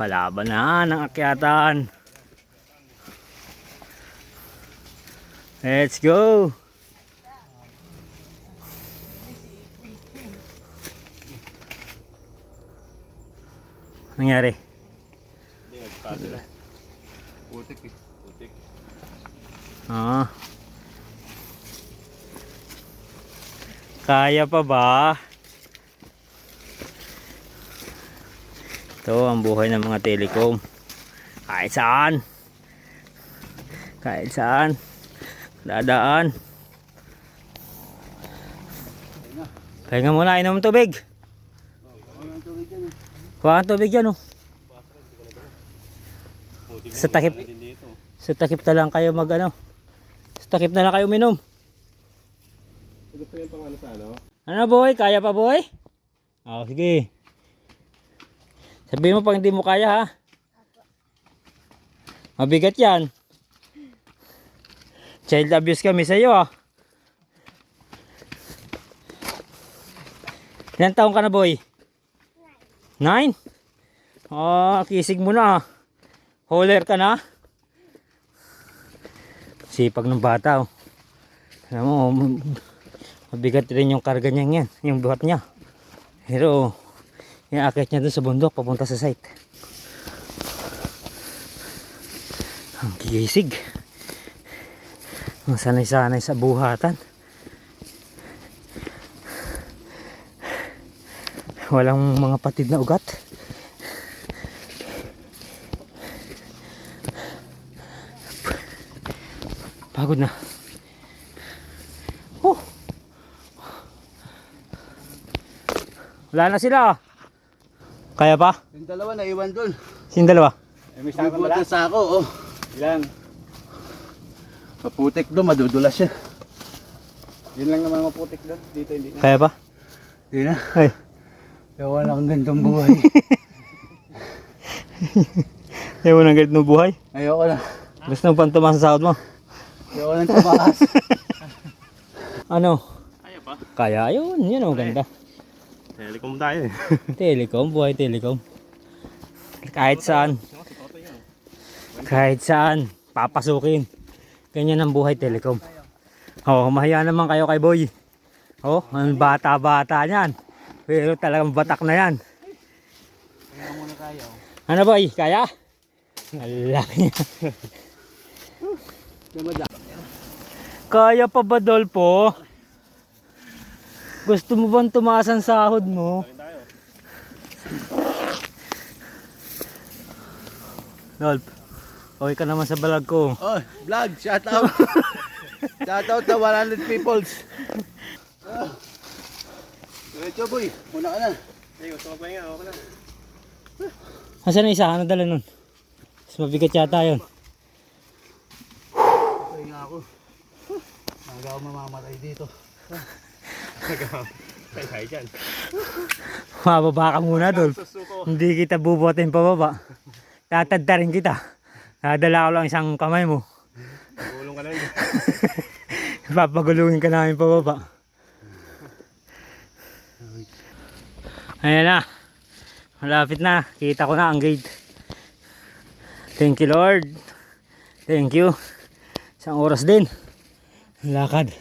Palaban na ng akyatan. Let's go! Nangyari? Hindi, nagpasila. Putik. Putik. Ah. Kaya pa ba? Ito ang buhay ng mga telecom. Kahit saan. Kahit saan. Dadaan. Pahinga muna, inom tubig. Kuha ang tubig yan oh. Sa takip. Sa takip na lang kayo mag ano. Sa takip na lang kayo minom. Gusto yung pang ano sa ano? Ano boy? Kaya pa boy? Oh, sige. Sabihin mo pag hindi mo kaya ha. Mabigat yan. Child abuse kami sa iyo ah. Ilan taong ka na boy? Nine? Oh, kisig mo na ah. Holer ka na? Sipag ng bata oh. Alam mo, m- Mabigat rin yung karga niya yan, yung buhat niya. Pero, yung akit niya dun sa bundok, papunta sa site. Ang gisig. Ang sanay-sanay sa buhatan. Walang mga patid na ugat. Pagod na. Oh. Wala na sila. Kaya pa? Yung dalawa na iwan doon. Sino dalawa? Eh, may May buhat sa ako, oh. Ilan? Maputik doon, madudulas siya. Yun lang naman maputik doon. Dito hindi na. Kaya pa? Hindi na. Ay. Ewan ang gandang buhay. Ewan ang galit ng buhay. Ayoko na. Gusto mo pang tumaas sa sahod mo? Ayoko nang tumakas. Ano? Kaya pa. Kaya yun. Yun ang ganda. Telecom tayo eh. Telecom. Buhay telecom. Kahit saan. Kahit saan. Papasukin. Ganyan ang buhay telecom. Oh, mahiya naman kayo kay boy. Oh, ang bata-bata niyan. Pero talagang batak na yan. Ano boy? Kaya? Malaki niya. Kaya pa ba, Dolpo? Gusto mo bang tumaas ang sahod mo? Dolp, okay ka naman sa balag ko. oh, vlog, shout out. shout out na 100 peoples. Ah. Diretso boy, muna ka na. Hey, gusto magpahinga. Okay na. Nasaan na isa? Ano dala nun? Mas mabigat yata yun. Pahinga ako. Aga ako mamamatay dito. Kaya dyan. Mababa ka muna. Susuko. Hindi kita bubuhatin pababa. Tatadta rin kita. Nadala ko lang isang kamay mo. Gulong ka lang. Papagulungin ka namin pababa. Ayan na. Malapit na. Kita ko na ang gate. Thank you Lord. Thank you. Isang oras din. Lakad.